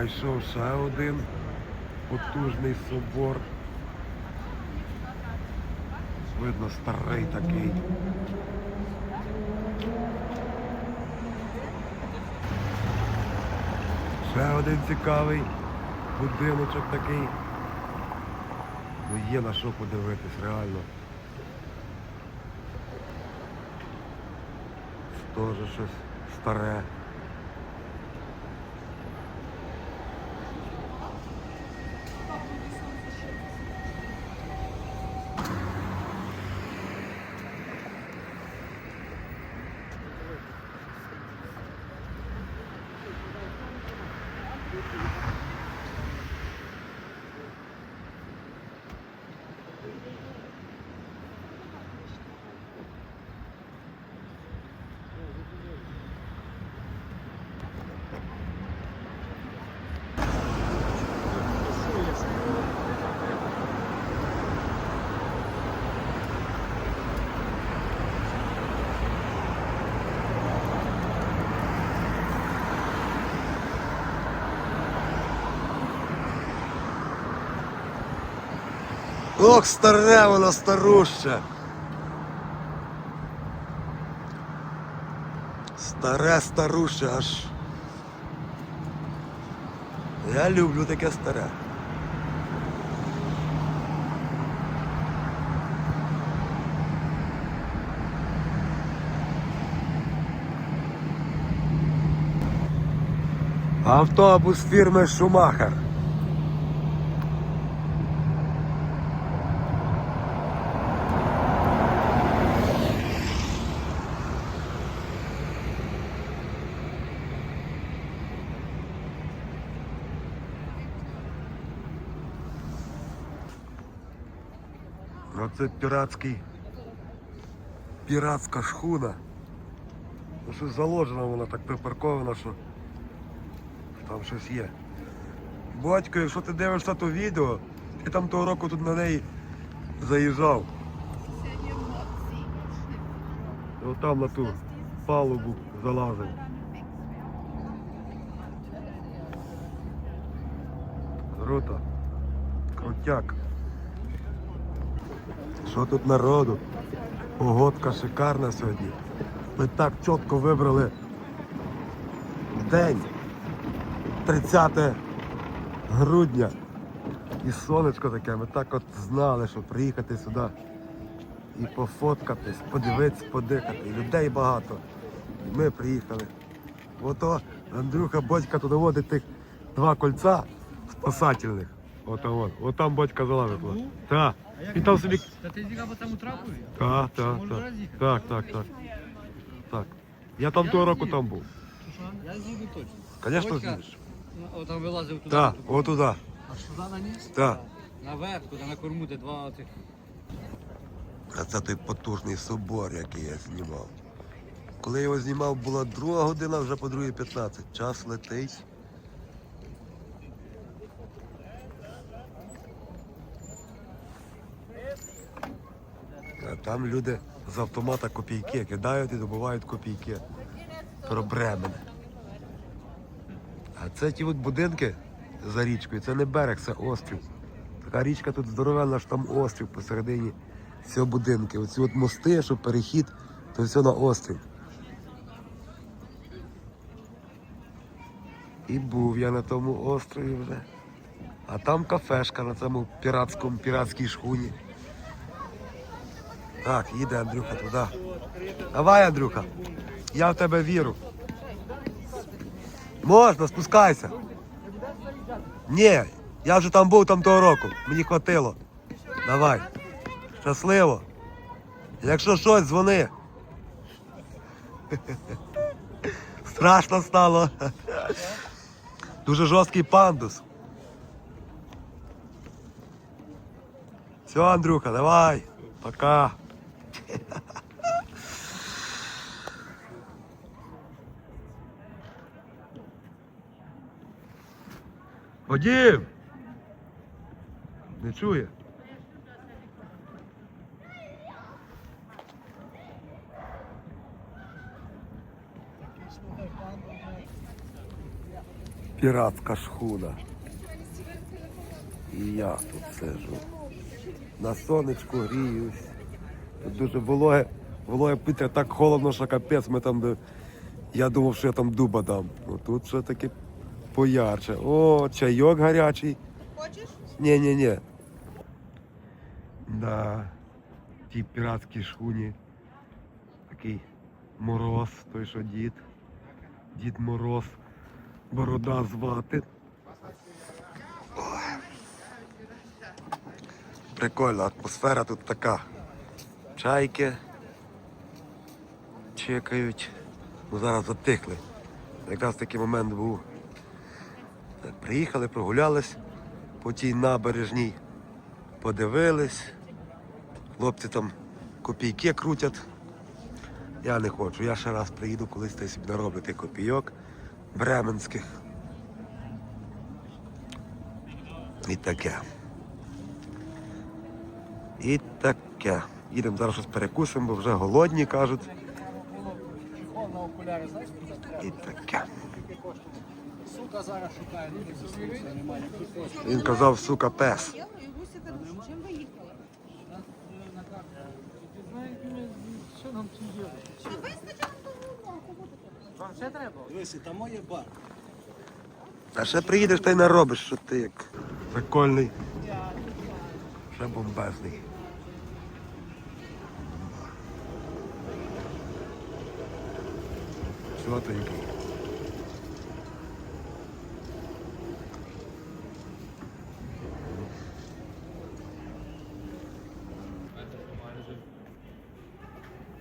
Знайшов ще один потужний собор. Видно, старий такий. Ще один цікавий будиночок такий. Ну є на що подивитись, реально. Теж щось старе. Ох, старе воно старуще. Старе старуще аж. Я люблю таке старе. Автобус фірми Шумахер. Оце піратський. Піратська шхуна. Ну щось заложено вона так припаркована, що там щось є. Батько, якщо ти дивишся то відео, ти там того року тут на неї заїжджав. От там на ту палубу залазив. Круто. Крутяк. Що тут народу? Погодка шикарна сьогодні. Ми так чітко вибрали день. 30 грудня. І сонечко таке, ми так от знали, що приїхати сюди і пофоткатись, подивитись, подихати. І людей багато. І ми приїхали. Ото Андрюха Бодька туди водить тих два кольця спасательних. Ото вон. От там Бодька залазила. Так. І там собі. Та ти зігав по цьому трапові? Так, так, так. Так, так, так. Так. Я там того року там був. Я з'їду точно. Звісно, з'їдеш. ну, О, там вилазив туди. Так, туди. от туди. А сюди на ніс? Так. Наверх, туди на корму, де два оцих. А це той потужний собор, який я знімав. Коли я його знімав, була друга година, вже по другій 15. Час летить. Там люди з автомата копійки кидають і добувають копійки. Про Бремен. А це ті от будинки за річкою, це не берег, це острів. Така річка тут здоровенна, що там острів посередині цього будинки. Оці от мости, що перехід, то все на острів. І був я на тому острові вже. А там кафешка на цьому піратському, піратській шхуні. Так, їде Андрюха туди. Давай, Андрюха. Я в тебе віру. Можна, спускайся. Ні, я вже там був там того року. Мені хватило. Давай. Щасливо. Якщо щось, дзвони. Страшно стало. Дуже жорсткий пандус. Все, Андрюха, давай. Пока. Вадим! Не чує? піратська шхуна. І я тут сижу. На сонечку гріюсь. Тут дуже вологе, вологе повітря, так холодно, що капець ми там. Я думав, що я там дуба дам. Ну тут все таки поярче. О, чайок гарячий. Хочеш? Ні, ні, ні. На тій піратській шхуні такий мороз, той, що дід. Дід Мороз, борода звати. Ой. Прикольна атмосфера тут така. Чайки чекають. Ну зараз затихли. Якраз такий момент був. Приїхали, прогулялись по тій набережній, подивились. Хлопці там копійки крутять. Я не хочу. Я ще раз приїду колись та собі нароблю копійок бременських. І таке. І таке. Їдемо зараз щось перекусимо, бо вже голодні кажуть. І таке. Сука зараз шукає, люди зустрілися, немає ніяких коштів. Він казав, сука, пес. Карту. Ти знаєш, що нам робити? А ви спочатку ну, кому Вам ще треба? Дивися, там моє бар. А ще приїдеш та й наробиш, що ти як прикольний. Ще бомбезний. Чотенький.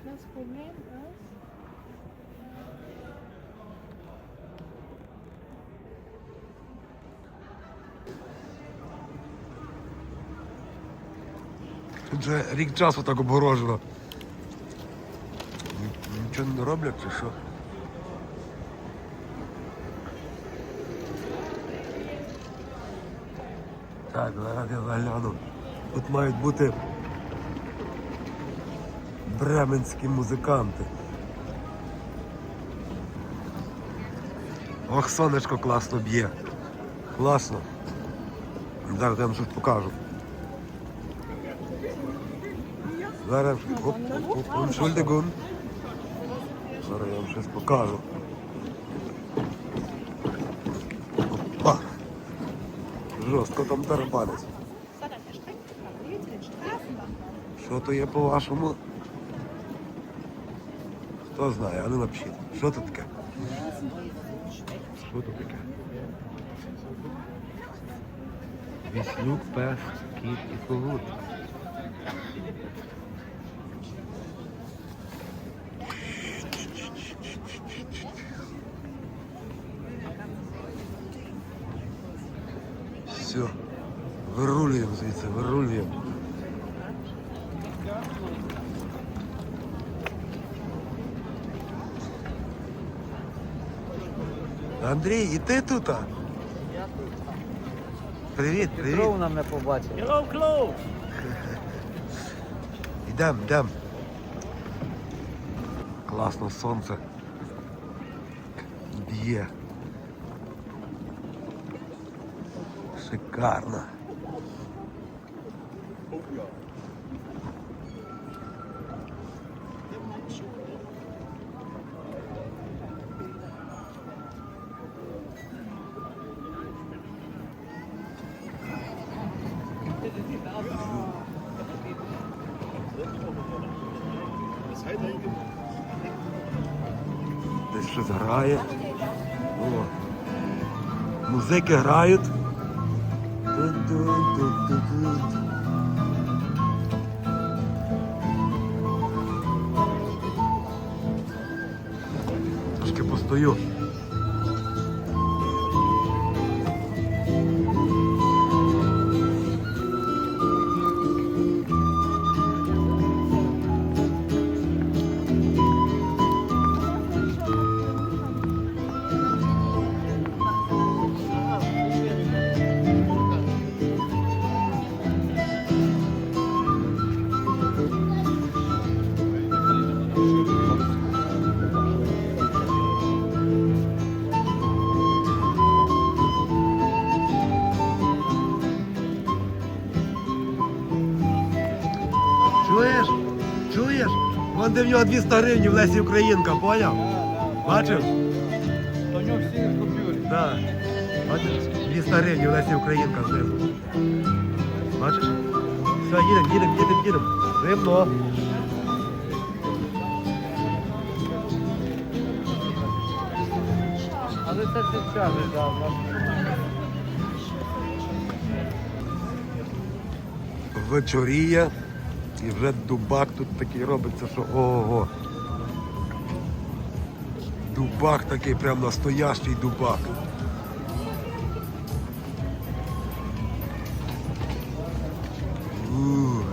Нас помив, Тут вже рік часу так обгорожено. Нічого не роблять чи що? Так, зараз я загляну. Тут мають бути бременські музиканти. Ох, сонечко класно б'є. Класно. Зараз я вам щось покажу. Зараз оп, оп. Зараз я вам щось покажу. Опа. Жорстко там тарабанить. Що то є по-вашому? Хто знає, а ну напишіть. Що тут таке? Що тут таке? Віслюк, пес, кіт і когут. Андрій, і ти тут? Я тут. Привіт, привіт. Петров нам не побачив. Hello, Клоу! Йдем, йдем. Класно сонце. Б'є. Шикарно. Грає. О. Музики грають. Трошки постою. Он де в нього 200 гривень в Лесі Українка, поняв? Бачив? То нього всі в купюрі. Да. Бачиш? 200 гривень в Лесі Українка знизу. Бачиш? Все, їдемо, їдемо, їдемо, їдемо. Зимно. Але це цікаве, да, власне. І вже дубак тут такий робиться, що ого. Дубак такий, прям настоящий дубак. Ух.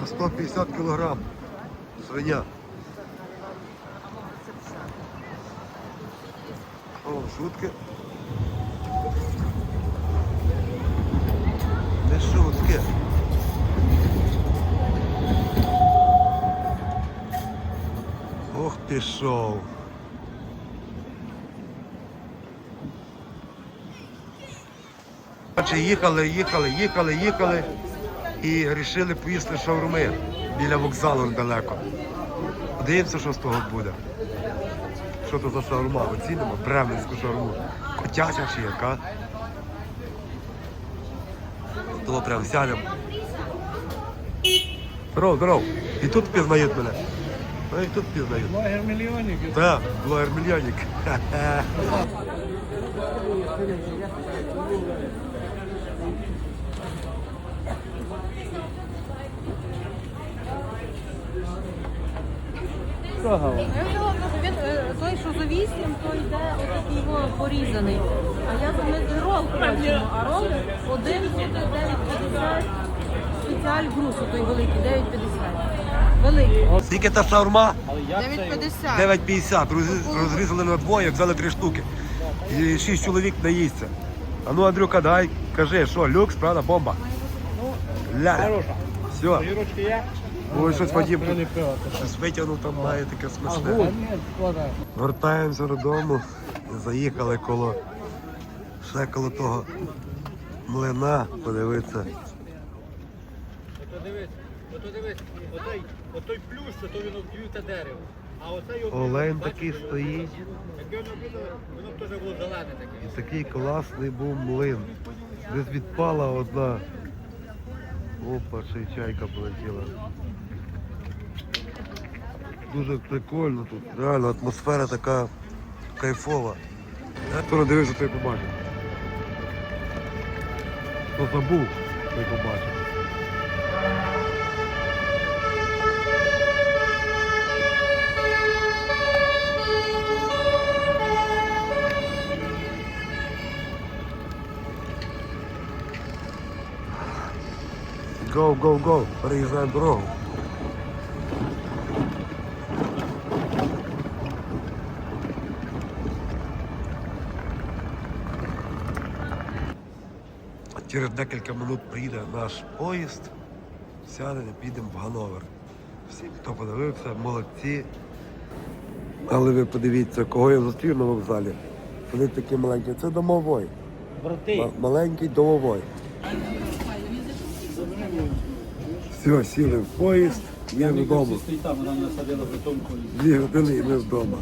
На 150 кілограм свиня. О, шутки. Не шутки. Ох, пішов. Їхали, їхали, їхали, їхали і вирішили поїсти шаурми біля вокзалу недалеко. Подивимося, що з того буде. Що то за шаурма? Оцінимо бременську шаурму. Котяча чи яка? Прям сядемо. Здоров, здоров. І тут пізнають мене. Ну і тут пізнають. Блогер мільйонів. Так, блогер мільйонник. Кого? Він, е, той, що за 8, то йде отакий його порізаний. А я за рол хочемо, а рол один буде 9,50. Спеціаль груз, той великий, 9,50. Великий. Скільки та шаурма? Але як це? 9,50. 9,50. Роз- Розрізали на двоє, взяли три штуки. І шість чоловік наїсться. А ну, Андрюка, дай, кажи, що, люкс, правда, бомба? Ля. Хороша. Все. Огірочки є? Ой, щось Вадим щось витягнув, там має таке смачне. Вертаємося додому, заїхали коло ще коло того млина, подивитися. Ото дивись, отой, отой плющ, то він обдвів дерево. А оцей Олень такий стоїть. Якби воно обрізали, воно б теж було зелене таке. І такий класний був млин. Десь відпала одна. Опа, ще й чайка полетіла. Дуже прикольно тут. Реально атмосфера така кайфова. Хто дивився, той побачив. Хто забув, той побачив. Go, go, go. Переїжджаємо дорогу. Через декілька минут приїде наш поїзд, сядемо, підемо в Гановер. Всі, хто подивився, молодці. Але ви подивіться, кого я зустрів на вокзалі. Вони такі маленькі. Це домовой. Брати, Ма- Маленький домовой. Все, сіли в поїзд, я там, вона бетонку. Дві години і ми вдома.